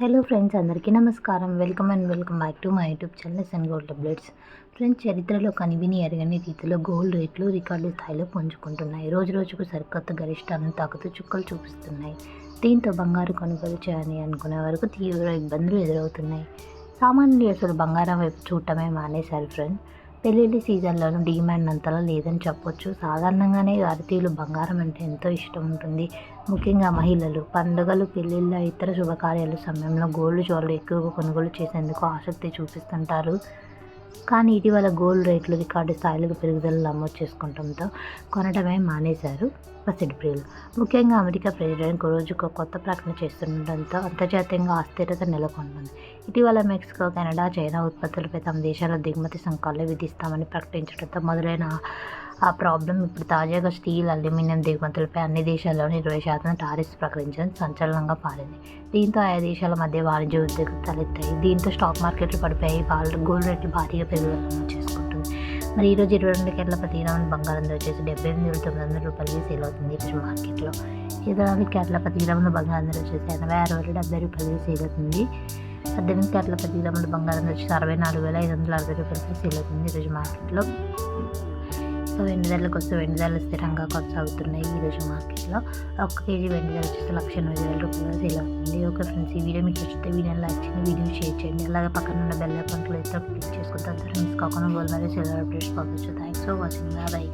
Hello friends అందరికీ నమస్కారం. Welcome and welcome back to my YouTube channel and gold tablets friends చరిత్రలో కనివిని ఎరగని రీతిలో గోల్డ్ రేట్లు రికార్డు స్థాయిలో పుంజుకుంటున్నాయి. రోజు రోజుకు సరికొత్త గరిష్టాలను తాకుతూ చుక్కలు చూపిస్తున్నాయి. దీంతో బంగారు కొనుగోలు చేయాలని అనుకునే వరకు తీవ్ర ఇబ్బందులు ఎదురవుతున్నాయి. సామాన్యులు అసలు బంగారం వైపు చూడటమే మానేశారు ఫ్రెండ్స్ పెళ్ళిళ్ళ సీజన్లోనూ డిమాండ్ అంతలా లేదని చెప్పొచ్చు. సాధారణంగానే భారతీయులు బంగారం అంటే ఎంతో ఇష్టం ఉంటుంది. ముఖ్యంగా మహిళలు. పండుగలు పెళ్ళిళ్ళ ఇతర శుభకార్యాల సమయంలో గోల్డ్ జ్యువెలరీ ఎక్కువగా కొనుగోలు చేసేందుకు ఆసక్తి చూపిస్తుంటారు. కానీ ఇటీవల గోల్డ్ రేట్లు రికార్డు స్థాయిలకు పెరుగుదల నమోదు చేసుకుంటంతో కొనడమే మానేశారు పసిడి ప్రియులు. ముఖ్యంగా అమెరికా ప్రెసిడెంట్ రోజుకు కొత్త ప్రకటన చేస్తుండటంతో అంతర్జాతీయంగా అస్థిరత నెలకొంటుంది. ఇటీవల మెక్సికో కెనడా చైనా ఉత్పత్తులపై తమ దేశాల దిగుమతి సుంకాలు విధిస్తామని ప్రకటించడంతో మొదలైన ఆ ప్రాబ్లం ఇప్పుడు తాజాగా స్టీల్ అల్యూమినియం దిగుమతులపై అన్ని దేశాల్లోనూ ఇరవై శాతం టారిఫ్స్ ప్రకటించడం సంచలనంగా పారింది. దీంతో ఆయా దేశాల మధ్య వాణిజ్య ఉద్యోగులు తలెత్తాయి. దీంతో స్టాక్ మార్కెట్లు పడిపోయి వాళ్ళు గోల్డ్ రేట్లు భారీగా పెరుగుదల చేసుకుంటుంది మరి ఈరోజు ఇరవై రెండు కేట్ల ప్రతి గ్రాములు బంగారం వచ్చేసి డెబ్బై ఎనిమిది వేల తొమ్మిది వందల రూపాయలకి సేల్ అవుతుంది ఈరోజు మార్కెట్లో. ఇరవై నాలుగు కేట్ల ప్రతి గ్రాముల బంగారం వచ్చేసి ఎనభై ఆరు వేల డెబ్బై రూపాయలకి సేల్ అవుతుంది. పద్దెనిమిది కేట్ల ప్రతి గ్రాముల బంగారం వచ్చేసి అరవై నాలుగు వేల ఐదు వందల అరవై రూపాయలకి సేల్ అవుతుంది ఈరోజు మార్కెట్లో. సో వెండి ధరలకు వస్తే వెండి ధరలు స్థిరంగా కొనసాగుతున్నాయి ఈరోజు మార్కెట్లో. ఒక కేజీ వెండి ధర వచ్చేసి లక్ష ఎనభై వేల రూపాయలు సేల్ అవుతుంది. ఓకే ఫ్రెండ్స్ ఈ వీడియో మీకు నచ్చితే వీడియో లైక్ చేయండి వీడియో షేర్ చేయండి. అలాగే పక్కన ఉన్న బెల్ అకౌంట్లో అయితే క్లిక్ చేసుకుంటే అందరూ మిస్ కాకుండా గోల్డ్ మరియు సిల్వర్ అప్డేట్స్ పంపించు థ్యాంక్స్ ఫర్ వాచింగ్. బాయ్.